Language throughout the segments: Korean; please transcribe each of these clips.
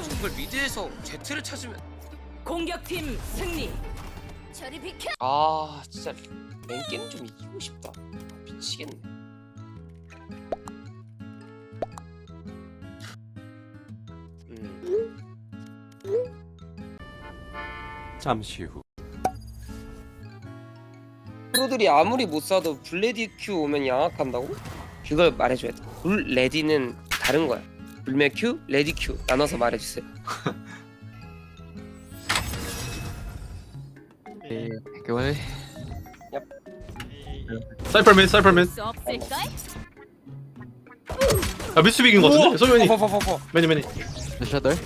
그러면 정글 미드에서 제트를 찾으면 공격팀 승리. 저리 비켜. 아 진짜 랭게임 좀 이기고 싶다 미치겠네 음. 잠시 후 프로들이 아무리 못 사도 블레디 큐 오면 양악한다고? 그걸 말해줘야 돼. 불 레디는 다른 거야. 불매 큐, 레디 큐 나눠서 말해주세요. Gimana? 사이퍼 맨 사이퍼 맨. 수 없을까? 아 미스 비긴 거 같은데? 소면이 퍼퍼퍼퍼. 매니 매니. Shot there?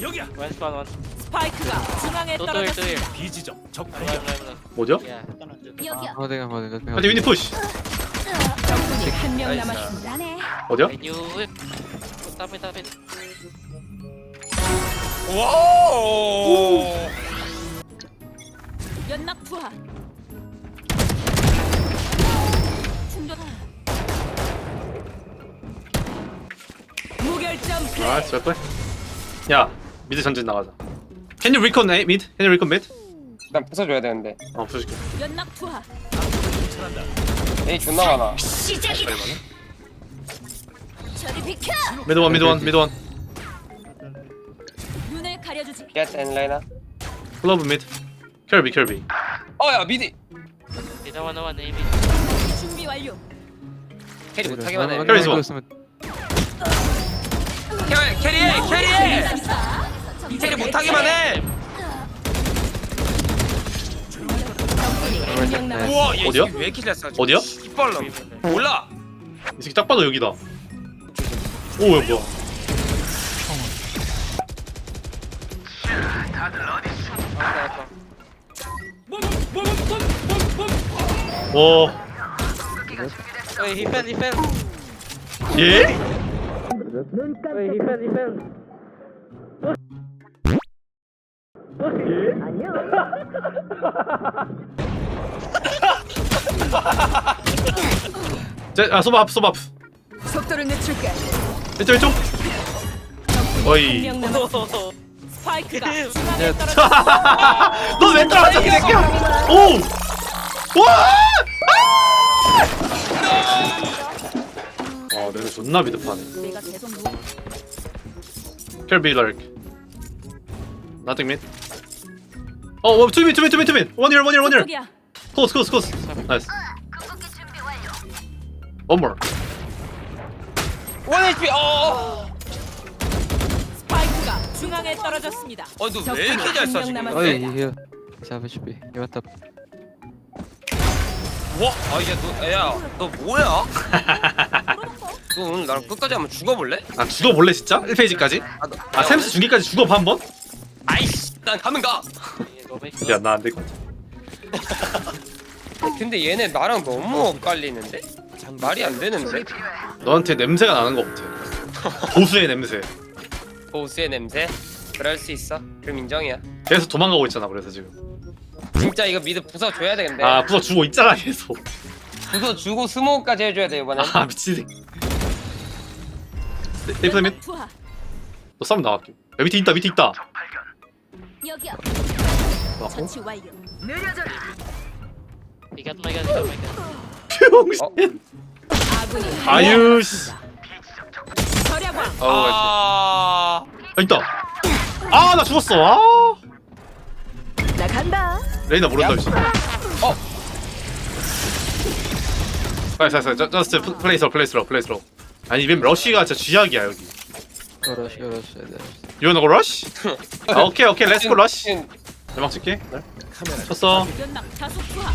여기야. 스파이크가 중앙에 떨어졌습니다. 비지점 적 발견. 뭐죠? 여기야. I'm holding, I'm holding. Let me hold. 아니 위니 푸시. 적군이 한명 남았습니다. 나네. 어디야? 와. 연락 투하. 충전. 무결점 플레이. 아 스웨퍼. 야 미드 전진 나가자. Can you recon A mid? Can you recon mid? 일단 부숴줘야 되는데. 어 투하. 에이 존나 많아. 시작이다. 저리 비켜. 미드 원 미드 원 미드 원. 눈을 가려주지. Get and Lena. 클로브 미드. 켈비 켈비. 어야 미드. 준비 완료. 캐리 못하기만 해. One. 캐리 캐리해 캐리해. 캐리 못하기만 해. 우와 얘 어디야? 왜 이렇게 잘 쏴? 어디야? 이빨로. 몰라. 이 새끼 딱 봐도 여기다. 오 뭐야 뭐야. 와. Fell, he fell. 예? Fell, he fell. 자, 아 소바 앞 소바 앞. 속도를 늦출게. 왼쪽 왼쪽. 어이. 한명 남았습니다. 스파이크가 중앙에 떨어졌습니다. 너왜 떨어져 이 새끼야? 오! 와! 아! 와, 내가 존나 미드파네. 내가 계속 무 켈비 랄크. Nothing mid. 어, 어, two mid, two mid, two mid, two mid. One here, one here, one here. 쪽이야. Close, close, close. Nice. One more. 원 HP. 어. 스파이크가 중앙에 떨어졌습니다. 어, 너왜 이렇게 잘 쏴, 지금? Oh, yeah, HP. Up. 와, 아, 야, 너, 야, 너 뭐야? 너 오늘 나랑 끝까지 한번 죽어볼래? 아, 죽어볼래, 진짜? 1페이지까지? 아, 너, 아, 샘스 중기까지 죽어봐, 한 번? 아이씨, 난 가면 가. 야, 나안 될 것 같아. 근데 얘네 나랑 너무 엇갈리는데? 말이 안 되는데? 너한테 냄새가 나는 것 같아. 고수의 냄새. 보스의 냄새? 그럴 수 있어. 그럼 인정이야. 계속 도망가고 있잖아, 그래서 지금. 진짜 이거 미드 부숴줘야 되는데. 아, 부서 주고 있잖아, 계속. 부숴주고 스모까지 해줘야 돼 이번엔. 아, 미친 새끼. 네, 데이프 밋 연락 투하. 너 싸움 나갈게. 야, 밑에 있다, 밑에 있다. 여기야. 나고. 처치 완료. 병신. 아군이 한 아유, 명 씨. 남았습니다. 절약왕. 아, 아, 있다. 아, 나 죽었어. 아. 나 간다. 레이나 모른다, 씨. 어. 빨리, 빨리, 빨리. 저스트 플레이스로, 플레이스로, 플레이스로. 아니, 이번 러쉬가 진짜 쥐약이야, 여기. Go rush, go rush. Yeah, there. You wanna go rush? 아, 오케이, 오케이. 렛츠 고 러쉬. 대박 칠게. 카메라 쳤어. 연막 자속 투하.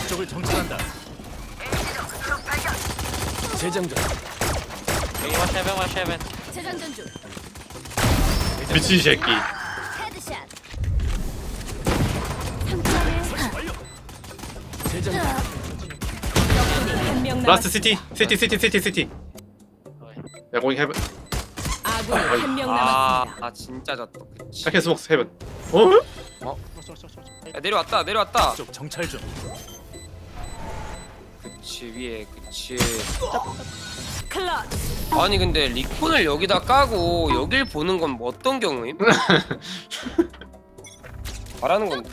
앞쪽을 정찰한다. 재장전. 재장전 중. 미친 새끼. 헤드샷. 상처를 완료. 재장전. 한명 라스트 남았습니다. 시티. 시티, 시티, 시티, 시티. 헤븐. 아군이 한명 아, 남았습니다. 아 진짜 졌다. 그치. 샤켄 스모크 헤븐. 어? 야, 내려왔다, 내려왔다. 쪽 정찰 중. 그치 위에 그치 클러치. 아니 근데 리콘을 여기다 까고 여길 보는 건 뭐 어떤 경우임? 말하는 건.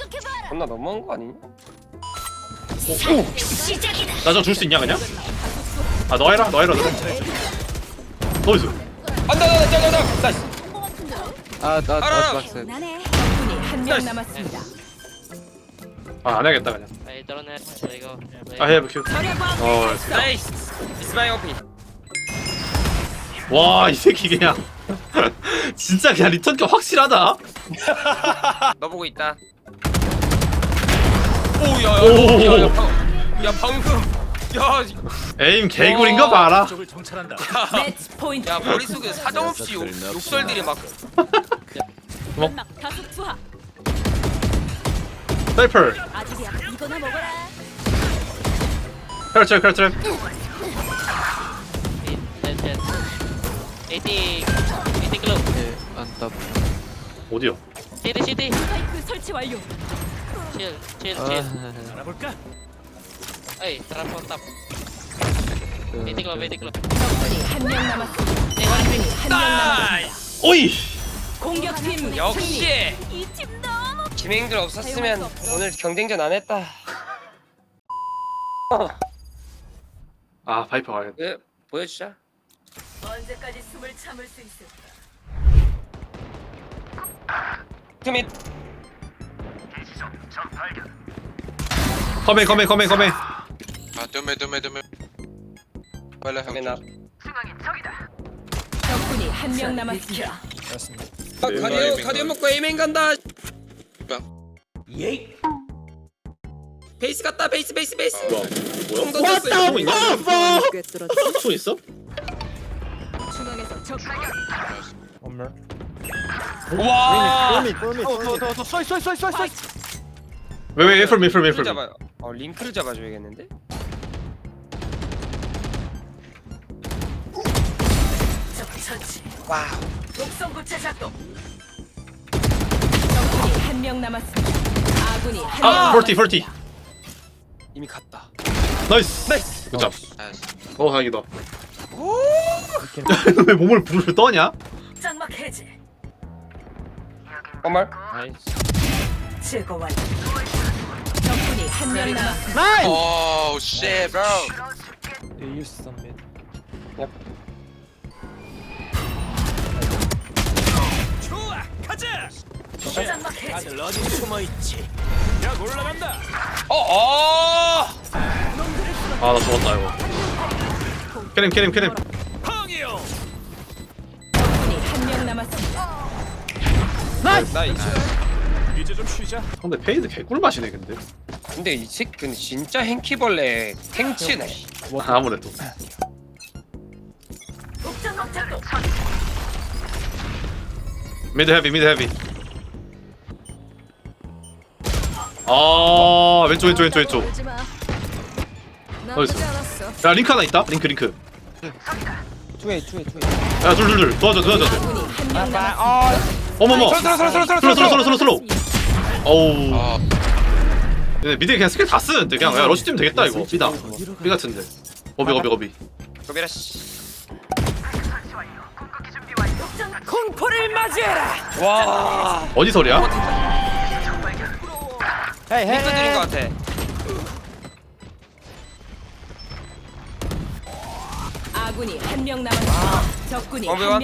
겁나 너무한 거 아니냐? 시작이다. 나저줄수 있냐 그냥? 아 너 해라 너 해라 너 해라 너이스 안다 안다 안다 안다 나이스 아, 나, 알아. 나, 박스. 나네. 적군이 한 명 나이스. 남았습니다. 아 안 해야겠다 그냥 I don't have, 이거. 아 해봐 큐 절약왕 어. 나이스 It's my opinion 와이 새끼 그냥 진짜 그냥 리턴가 확실하다 너 보고 있다 오. 오야야야 야 방금 야, 에임 개구리인 거 봐라 앞쪽을 정찰한다. 매치 포인트. 야 머릿속에 사정없이 욕, 욕설들이 막 연막 다수 투하. 사이퍼 아직이야. 이거나 먹어라. 크라트랩 크라트랩 80 80 club 예, 안 탑. 어디요? city city 스파이크 설치 완료. chill 아, 알아볼까? 그, 80 club 80 club 적군이 한 명 남았습니다. 아군이 한 명 남았습니다. 오이 공격팀 승리. 역시! 이팀 너무 김행들 없었으면 오늘 경쟁전 안 했다. 아 파이퍼 가야겠다 네, 보여주자. 언제까지 숨을 참을 수 있을까? 투밋 컴에 컴에 컴에 컴에 Deme, deme, deme. Vale, 투밋 적군이 한 명 남았습니다. 아, 가디오 가디오 먹고 에이맨 간다. 예. 베이스 갔다 베이스 베이스 베이스. 총 왔다 던졌어요. 있냐? 총 있어? 중앙에서 적 와. 왜왜 애플 애플 링크를 애플 잡아요 어 링크를 잡아줘야겠 는데 와우. 적군이 한 명 남았습니다. 아군이 한명아40 40 이미 갔다. 나이스. 나이스. 굿잡. 어 다행이다. 왜 몸을 불을 떠냐? 한말? 적군이 한 명 남았습니다. Oh, shit, bro. 좋아, 다들 어디 숨어 있지? 야 올라간다. 어 어 아 나 죽었다 이거 캐님 캐님 캐님 펑이요. 적군이 한명 남았습니다. 나이스 이제 좀 쉬자. 근데 페이드 개꿀 맛이네 근데 근데 이 새끼는 진짜 행키벌레 탱치네 아, 아무래도 미드 헤비 미드 헤비 아 왼쪽 왼쪽 왼쪽 왼쪽 마. 어딨어? 나쁘지 않았어. 야 링크 하나 있다 링크 링크 야둘둘둘 도와줘 도와줘 아군이 한명 남았습니다. 어머머 슬로 슬로 슬로 슬로 슬로 슬로 슬로 슬로 슬로 어우 근데 미드 그냥 스킬 다 쓰는데 그냥 야 러시 뛰면 되겠다 이거 비다 비 같은데 거비 거비 거비 고비라 씨 공포를 맞이해라. 와 어디 소리야? 헤이 헤이. 핑크들인 것 같아. 아군이 한 명 남았습니다. 아. 적군이 어, 한 미안.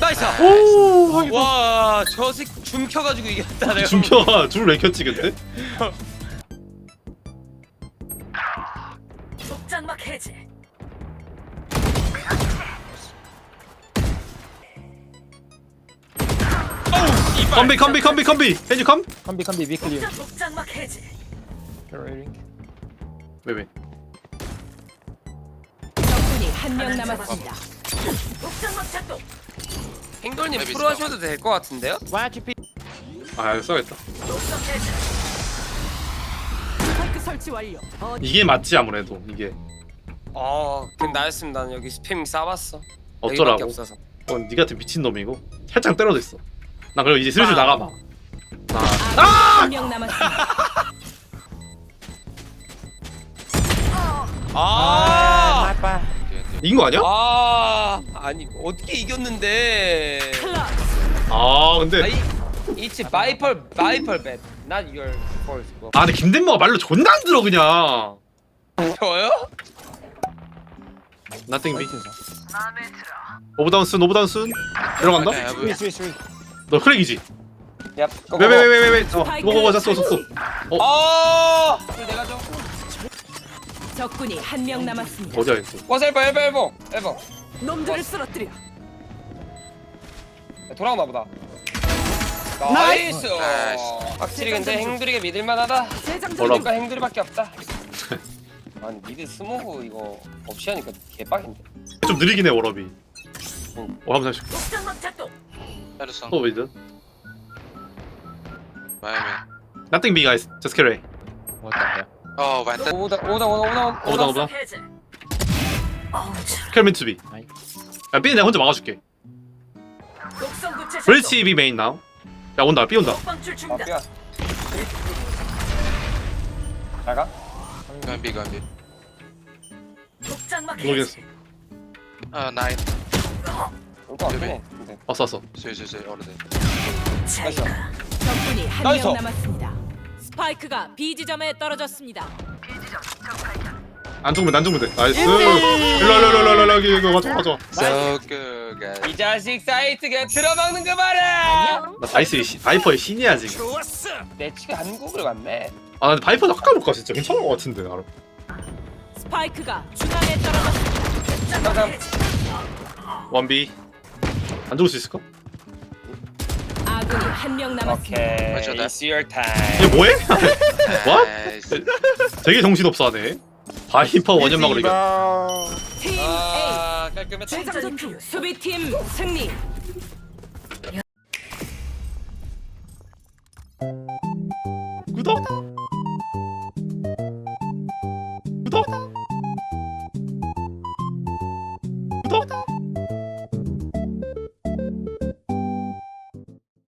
나이스. 오, 와, 저식 줌켜가지고 이겼다 내가. 준표가 줄 켰지 그때? 막 해제. 어우, 이발. 컴비 컴비 컴비 컴비 캔유 컴? 왜왜 적군이 한 명 남았습니다. 행돌님 재밌어. 프로 하셔도 될 것 같은데요? 아 이거 써야겠다 스파이크 설치 완료. 어, 이게 맞지 아무래도 이게 어, 그럼 나였으면 나는 여기 스팸 싸봤어. 어쩌라고 여기밖에 없어서. 어, 니 같은 미친 놈이고 살짝 때려져 있어. 나 그리고 이제 슬슬 나가봐. 나 아군이 한명 남았습니다. 아, 이긴 거 아니야? 아, 아니 어떻게 이겼는데? 아 근데 아이, it's my fault, my fault, bad, not your fault. 뭐. 아 근데 김덴모가 말로 존나 안 들어 그냥. 저요? Nothing B. 오버다운 순 오버다운 순 들어간다. 너 크랙이지? 야, 왜왜왜왜 왜? 어 고고고 잤어 잤어. 아, 그걸 내가 줘. 적군이 한 명 남았습니다. 어디야 있어? 와서 엘보, 엘보, 엘보, 엘보. 놈들을 쓰러뜨려. 야, 돌아오나 보다. 나이스. 나이스. 확실히 근데 행두리가 믿을만하다. 뭐라고? 그러니까 행두리밖에 없다. 아니 미드 스모그 이거 없이 하니까 개빡인데. 좀 느리긴 해 워럽이. 어 한번 다시. Edison. 또 왜이든? Miami. Nothing B guys. Just carry. Oh, Vanta. 오다 오다 오다 오다 오버다운 오버다운. Carry me to B. 야 B 내가 혼자 막아줄게. 브리치 B 메인 now. 야 온다 B 온다. 잘가? B, going B. 모르겠어. 올거. 근데 왔어 왔어. See, see, see. All of them. 나이스. 적군이 한 나이스. 명 남았습니다. 스파이크가 B 지점에 떨어졌습니다. 안 죽으면 안 죽으면 돼. 나이스. 일로 일로 일로 일로 일로 여기 이거 맞아 맞아. So good, guys. 이 자식 사이트가 들어먹는 거 봐라. 나 바이스의 시, 바이퍼의 신이야 지금. 좋았어. 내 치가 한국을 갔네. 아 근데 바이퍼 아까 볼까 진짜 괜찮은 것 같은데 나름. 스파이크가 중앙에 떨어졌습니다. 잠깐. 원비. 안 죽을 수 있을까? 아군이 한 명 남았습니다. 오케이. 나- It's your 얘 time. 뭐해? What? 되게 정신없어 하네. 바이퍼 원연막으로 이겨. 팀 A 아 깔끔했다. 재장전 수비팀 승리. 구독. 구독.